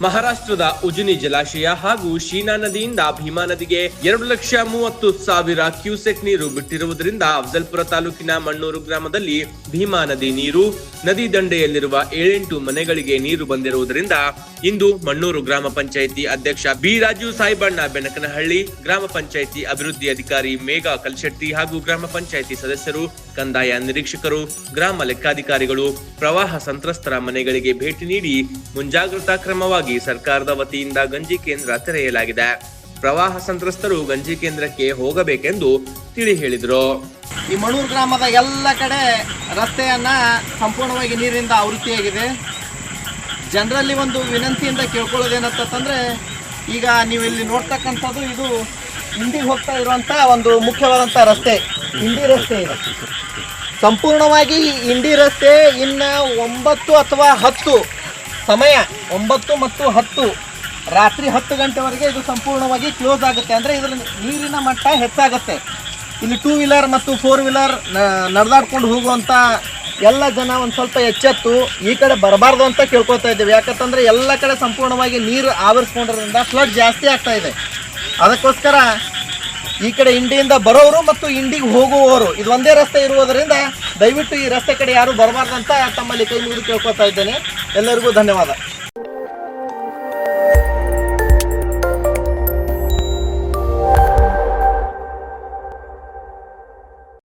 ಮಹಾರಾಷ್ಟ್ರದ ಉಜನಿ ಜಲಾಶಯ ಹಾಗೂ ಶೀನಾ ನದಿಯಿಂದ ಭೀಮಾ ನದಿಗೆ ಎರಡು ಲಕ್ಷ ಮೂವತ್ತು ಸಾವಿರ ಕ್ಯೂಸೆಕ್ ನೀರು ಬಿಟ್ಟಿರುವುದರಿಂದ ಅಫಜಲ್ಪುರ ತಾಲೂಕಿನ ಮಣ್ಣೂರು ಗ್ರಾಮದಲ್ಲಿ ಭೀಮಾ ನದಿ ನೀರು, ನದಿ ದಂಡೆಯಲ್ಲಿರುವ ಏಳೆಂಟು ಮನೆಗಳಿಗೆ ನೀರು ಬಂದಿರುವುದರಿಂದ ಇಂದು ಮಣ್ಣೂರು ಗ್ರಾಮ ಪಂಚಾಯಿತಿ ಅಧ್ಯಕ್ಷ ಬಿ ರಾಜು ಸಾಯಿಬಣ್ಣ ಬೆನಕನಹಳ್ಳಿ, ಗ್ರಾಮ ಪಂಚಾಯಿತಿ ಅಭಿವೃದ್ಧಿ ಅಧಿಕಾರಿ ಮೇಘಾ ಕಲ್ಶೆಟ್ಟಿ ಹಾಗೂ ಗ್ರಾಮ ಪಂಚಾಯಿತಿ ಸದಸ್ಯರು ಕಂದಾಯ ನಿರೀಕ್ಷಕರು, ಗ್ರಾಮ ಲೆಕ್ಕಾಧಿಕಾರಿಗಳು, ಪ್ರವಾಹ ಸಂತ್ರಸ್ತರ ಮನೆಗಳಿಗೆ ಭೇಟಿ ನೀಡಿ ಮುಂಜಾಗ್ರತಾ ಕ್ರಮವಾಗಿ ಸರ್ಕಾರದ ವತಿಯಿಂದ ಗಂಜಿ ಕೇಂದ್ರ ತೆರೆಯಲಾಗಿದೆ. ಪ್ರವಾಹ ಸಂತ್ರಸ್ತರು ಗಂಜಿ ಕೇಂದ್ರಕ್ಕೆ ಹೋಗಬೇಕೆಂದು ತಿಳಿ ಹೇಳಿದರು. ಈ ಮಣೂರು ಗ್ರಾಮದ ಎಲ್ಲ ಕಡೆ ರಸ್ತೆಯನ್ನ ಸಂಪೂರ್ಣವಾಗಿ ನೀರಿನಿಂದ ಆವೃತ್ತಿಯಾಗಿದೆ ಜನರಲ್ಲಿ ಒಂದು ವಿನಂತಿಯಿಂದ ಕೇಳ್ಕೊಳ್ಳೋದೇನಂತಂದ್ರೆ ಈಗ ನೀವು ಇಲ್ಲಿ ನೋಡ್ತಕ್ಕಂಥದ್ದು ಇದು ಹಿಂದಿಗೆ ಹೋಗ್ತಾ ಇರುವಂತ ಒಂದು ಮುಖ್ಯವಾದಂಥ ರಸ್ತೆ. ಇಂಡಿ ರಸ್ತೆ. ಇದೆ ಸಂಪೂರ್ಣವಾಗಿ ಈ ಇಂಡಿ ರಸ್ತೆ ಇನ್ನು ಒಂಬತ್ತು ಅಥವಾ ಹತ್ತು ಸಮಯ, ಒಂಬತ್ತು ಮತ್ತು ಹತ್ತು, ರಾತ್ರಿ ಹತ್ತು ಗಂಟೆವರೆಗೆ ಇದು ಸಂಪೂರ್ಣವಾಗಿ ಕ್ಲೋಸ್ ಆಗುತ್ತೆ. ಅಂದರೆ ಇದರ ನೀರಿನ ಮಟ್ಟ ಹೆಚ್ಚಾಗುತ್ತೆ. ಇಲ್ಲಿ ಟೂ ವೀಲರ್ ಮತ್ತು ಫೋರ್ ವೀಲರ್ ನಡೆದಾಡ್ಕೊಂಡು ಹೋಗುವಂಥ ಎಲ್ಲ ಜನ ಒಂದು ಸ್ವಲ್ಪ ಎಚ್ಚೆತ್ತು, ಈ ಕಡೆ ಬರಬಾರ್ದು ಅಂತ ಕೇಳ್ಕೊತಾ ಇದ್ದೇವೆ. ಯಾಕಂತಂದ್ರೆ ಎಲ್ಲ ಕಡೆ ಸಂಪೂರ್ಣವಾಗಿ ನೀರು ಆವರಿಸ್ಕೊಂಡಿರೋದ್ರಿಂದ ಫ್ಲಡ್ ಜಾಸ್ತಿ ಆಗ್ತಾ ಇದೆ. ಅದಕ್ಕೋಸ್ಕರ ಈ ಕಡೆ ಇಂಡಿಯಿಂದ ಬರೋರು ಮತ್ತು ಇಂಡಿಗೆ ಹೋಗುವವರು. ಇದು ಒಂದೇ ರಸ್ತೆ ಇರುವುದರಿಂದ ದಯವಿಟ್ಟು ಈ ರಸ್ತೆ ಕಡೆ ಯಾರು ಬರಬಾರ್ದಂತ ತಮ್ಮಲ್ಲಿ ಕೈ ಮುಗಿದು ಕೇಳ್ಕೊತಾ ಇದ್ದೇನೆ. ಎಲ್ಲರಿಗೂ ಧನ್ಯವಾದ.